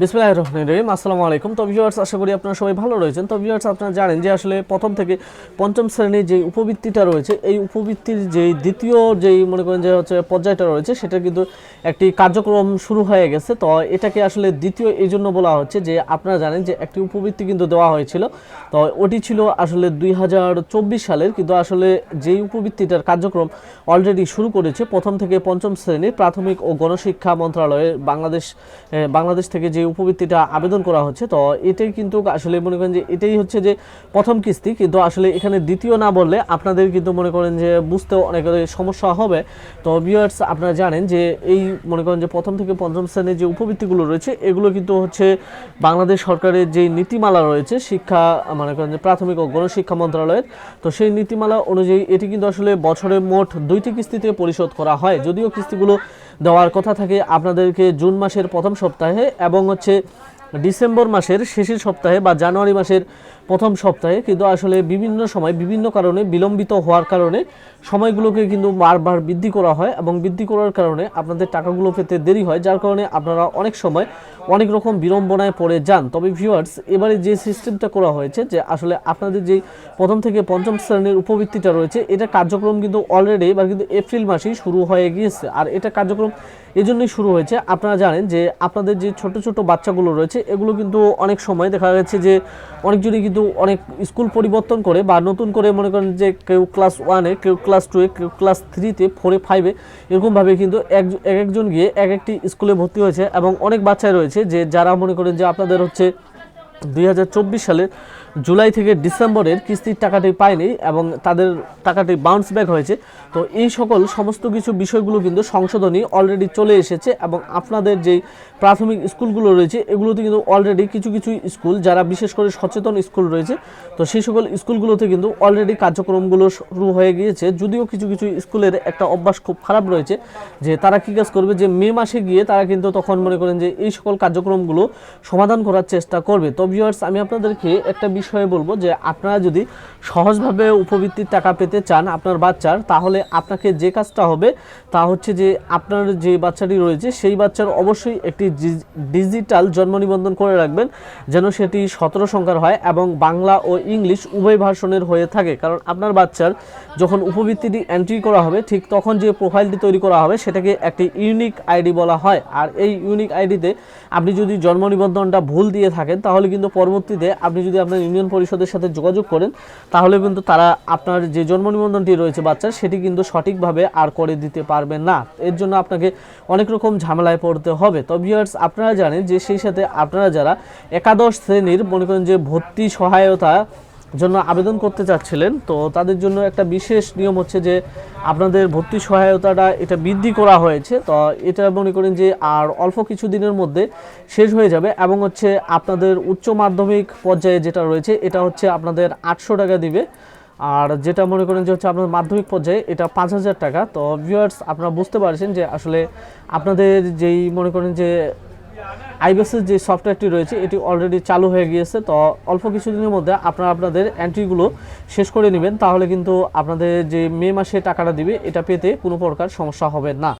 বিসমিল্লাহ রহমান রহিম। আসসালামু আলাইকুম। তো ভিউয়ার্স আশা করি আপনারা সবাই ভালো রয়েছেন। তো ভিউয়ার্স আপনারা জানেন যে আসলে প্রথম থেকে পঞ্চম শ্রেণির যে উপবৃত্তিটা রয়েছে, এই উপবৃত্তির যে দ্বিতীয় যেই মনে করেন যে হচ্ছে পর্যায়টা রয়েছে, সেটা কিন্তু একটি কার্যক্রম শুরু হয়ে গেছে। তো এটাকে আসলে দ্বিতীয় এই জন্য বলা হচ্ছে যে আপনারা জানেন যে একটি উপবৃত্তি কিন্তু দেওয়া হয়েছিল। তো ওটি ছিল আসলে দুই হাজার চব্বিশ সালের, কিন্তু আসলে যেই উপবৃত্তিটার কার্যক্রম অলরেডি শুরু করেছে প্রথম থেকে পঞ্চম শ্রেণির প্রাথমিক ও গণশিক্ষা মন্ত্রণালয়ের বাংলাদেশ বাংলাদেশ থেকে যে উপবৃত্তিটা আবেদন করা হচ্ছে, তো এটাই কিন্তু আসলে মনে করেন যে এটাই হচ্ছে যে প্রথম কিস্তি। কিন্তু আসলে এখানে দ্বিতীয় না বললে আপনাদের কিন্তু মনে করেন যে বুঝতেও অনেক সমস্যা হবে। তো ভিউয়ার্স আপনারা জানেন যে এই মনে করেন যে প্রথম থেকে পঞ্চম শ্রেণির যে উপবৃত্তিগুলো রয়েছে, এগুলো কিন্তু হচ্ছে বাংলাদেশ সরকারের যে নীতিমালা রয়েছে, শিক্ষা, মনে করেন যে প্রাথমিক ও গণশিক্ষা মন্ত্রণালয়ের, তো সেই নীতিমালা অনুযায়ী এটি কিন্তু আসলে বছরে মোট দুইটি কিস্তিতে পরিশোধ করা হয়। যদিও কিস্তিগুলো দেওয়ার কথা থাকে। আপনাদেরকে জুন মাসের প্রথম সপ্তাহে এবং হচ্ছে ডিসেম্বর মাসের শেষের সপ্তাহে বা জানুয়ারি মাসের প্রথম সপ্তাহে কিন্তু আসলে বিভিন্ন সময় বিভিন্ন কারণে বিলম্বিত হওয়ার কারণে সময়গুলোকে কিন্তু বারবার বৃদ্ধি করা হয় এবং বৃদ্ধি করার কারণে আপনাদের টাকাগুলো পেতে দেরি হয়, যার কারণে আপনারা অনেক সময় অনেক রকম বিড়ম্বনায় পড়ে যান। তবে ভিউয়ার্স এবারে যে সিস্টেমটা করা হয়েছে যে আসলে আপনাদের যেই প্রথম থেকে পঞ্চম শ্রেণির উপবৃত্তিটা রয়েছে, এটা কার্যক্রম কিন্তু অলরেডি এবার কিন্তু এপ্রিল মাসেই শুরু হয়ে গিয়েছে। আর এটা কার্যক্রম এজন্যই শুরু হয়েছে। আপনারা জানেন যে আপনাদের যে ছোট ছোট বাচ্চাগুলো রয়েছে এগুলো কিন্তু অনেক সময় দেখা যাচ্ছে যে অনেকজনই কিন্তু অনেক স্কুল পরিবর্তন করে বা নতুন করে মনে করেন যে কেউ ক্লাস ওয়ানে কেউ ক্লাস টুয়ে কেউ ক্লাস থ্রিতে ফোরে ফাইভে এরকমভাবে কিন্তু এক একজন গিয়ে এক একটি স্কুলে ভর্তি হয়েছে এবং অনেক বাচ্চাই রয়েছে যে যারা মনে করেন যে আপনাদের হচ্ছে দুই সালের জুলাই থেকে ডিসেম্বরের কিস্তির টাকাটি পায়নি এবং তাদের টাকাটি বাউন্স ব্যাক হয়েছে। তো এই সকল সমস্ত কিছু বিষয়গুলো কিন্তু সংশোধনী অলরেডি চলে এসেছে এবং আপনাদের যেই প্রাথমিক স্কুলগুলো রয়েছে, এগুলোতে কিন্তু অলরেডি কিছু কিছু স্কুল, যারা বিশেষ করে সচেতন স্কুল রয়েছে, তো সেই সকল স্কুলগুলোতে কিন্তু অলরেডি কার্যক্রমগুলো শুরু হয়ে গিয়েছে। যদিও কিছু কিছু স্কুলের একটা অভ্যাস খুব খারাপ রয়েছে যে তারা কী কাজ করবে যে মে মাসে গিয়ে তারা কিন্তু তখন মনে করেন যে এই সকল কার্যক্রমগুলো সমাধান করার চেষ্টা করবে। তো ভিউয়ার্স আমি আপনাদেরকে একটা বিষয়ে বলব যে আপনারা যদি সহজভাবে উপবৃত্তির টাকা পেতে চান আপনার বাচ্চার, তাহলে আপনাকে যে কাজটা হবে তা হচ্ছে যে আপনার যে বাচ্চাটি রয়েছে সেই বাচ্চার অবশ্যই একটি ডিজিটাল জন্ম নিবন্ধন করে রাখবেন যেন সেটি সতেরো সংখ্যার হয় এবং বাংলা ও ইংলিশ উভয় ভার্সনের হয়ে থাকে। কারণ আপনার বাচ্চার যখন উপবৃত্তিটি এন্ট্রি করা হবে, ঠিক তখন যে প্রোফাইলটি তৈরি করা হবে সেটাকে একটি ইউনিক আইডি বলা হয়। আর এই ইউনিক আইডিতে আপনি যদি জন্ম নিবন্ধনটা ভুল দিয়ে থাকেন, তাহলে কিন্তু পরবর্তীতে আপনি যদি আপনার ইউনিয়ন পরিষদের সাথে যোগাযোগ করেন, তাহলে কিন্তু তারা আপনার যে জন্ম নিবন্ধনটি রয়েছে বাচ্চার, সেটি কিন্তু সঠিকভাবে আর করে দিতে পারবে না। এর জন্য আপনাকে অনেক রকম ঝামেলায় পড়তে হবে। তো ভিউয়ার্স আপনারা জানেন যে সেই সাথে আপনারা যারা একাদশ শ্রেণির মনে করেন যে ভর্তি সহায়তা জন্য আবেদন করতে চাচ্ছিলেন। তো তাদের জন্য একটা বিশেষ নিয়ম হচ্ছে যে আপনাদের ভর্তি সহায়তাটা এটা বৃদ্ধি করা হয়েছে। তো এটা মনে করেন যে আর অল্প কিছু দিনের মধ্যে শেষ হয়ে যাবে এবং হচ্ছে আপনাদের উচ্চ মাধ্যমিক পর্যায়ে যেটা রয়েছে, এটা হচ্ছে আপনাদের আটশো টাকা দিবে। আর যেটা মনে করেন যে হচ্ছে আপনার মাধ্যমিক পর্যায়ে এটা পাঁচ হাজার টাকা। তো ভিউয়ার্স আপনারা বুঝতে পারছেন যে আসলে আপনাদের যেই মনে করেন যে আইবিএসের যে সফটওয়্যারটি রয়েছে, এটি অলরেডি চালু হয়ে গিয়েছে। তো অল্প কিছুদিনের মধ্যে আপনারা আপনাদের এন্ট্রিগুলো শেষ করে নেবেন। তাহলে কিন্তু আপনাদের যে মে মাসে টাকাটা দিবে, এটা পেতে কোনো প্রকার সমস্যা হবে না।